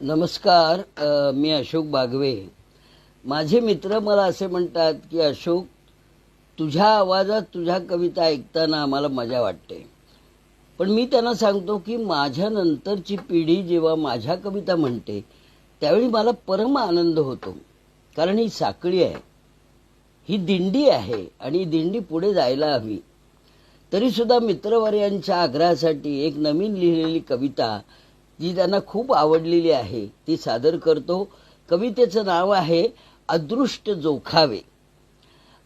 नमस्कार मी अशोक बागवे. माझे मित्र मला असे म्हणतात की अशोक तुझ्या आवाजात तुझ्या कविता ऐकताना आम्हाला मजा वाटते. पण मी त्यांना सांगतो की माझ्या नंतरची पिढी जेव्हा माझ्या कविता म्हणते त्यावेळी मला परम आनंद होतो. कारण ही साखळी आहे. ही दिंडी आहे आणि ही दिंडी पुढे जायला हवी. तरीसुद्धा मित्रवर्यांच्या आग्रहासाठी एक नवीन लिहिलेली कविता जी त्यांना खूप आवडलेली आहे ती सादर करतो. कवितेचं नाव आहे अदृष्ट जोखावे.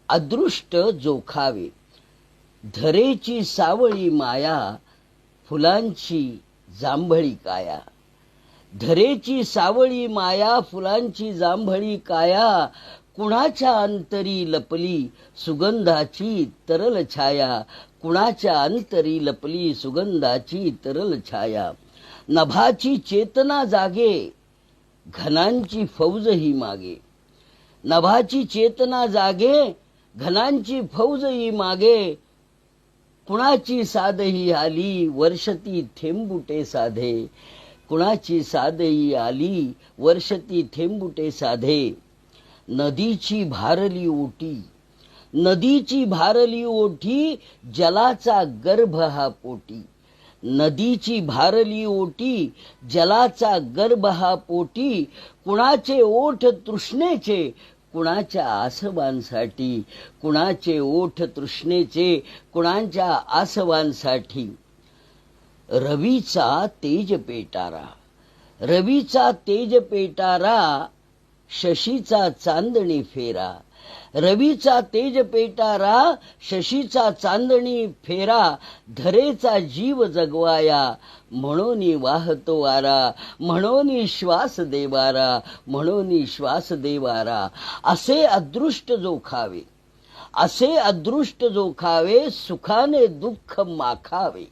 अदृष्ट जोखावे. धरेची सावळी माया फुलांची जांभळी काया. धरेची सावळी माया फुलांची जांभळी काया. कुणाच्या अंतरी लपली सुगंधाची तरल छाया. कुणाच्या अंतरी लपली सुगंधाची तरल छाया. नभाची चेतना जागे घनांची फौज ही मागे. नभाची चेतना जागे घनांची फौज ही मागे. कुणाची साधही आली वर्षती थेंबुटे साधे. कुणाची साधही आली वर्षती थेंबुटे साधे. नदीची भारली ओटी नदीची भारली ओठी जलाचा गर्भ हा पोटी. नदीची भारली ओटी जलाचा गर्भ हा पोटी कुणाचे ओठ तृष्णेचे कुणाच्या आसवांसाठी कुणाचे ओठ तृष्णेचे कुणाच्या आसवांसाठी. रवीचा तेज पेटारा रवीचा तेज पेटारा शशीचा चांदणी फेरा. रवीचा तेज पेटारा शशीचा चांदणी फेरा धरेचा जीव जगवाया. म्हणून वाहतो वारा म्हणून श्वास देवारा म्हणून श्वास देवारा. असे अदृष्ट जोखावे. असे अदृष्ट जोखावे सुखाने दुःख माखावे.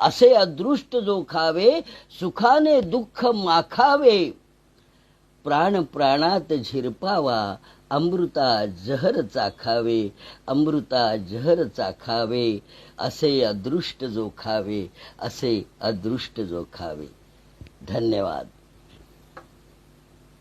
असे अदृष्ट जोखावे सुखाने दुःख माखावे. प्राण प्राणात झिरपावा अमृता जहर चाखावे अमृता जहर चाखावे असे अदृष्ट जोखावे असे अदृष्ट जोखावे धन्यवाद.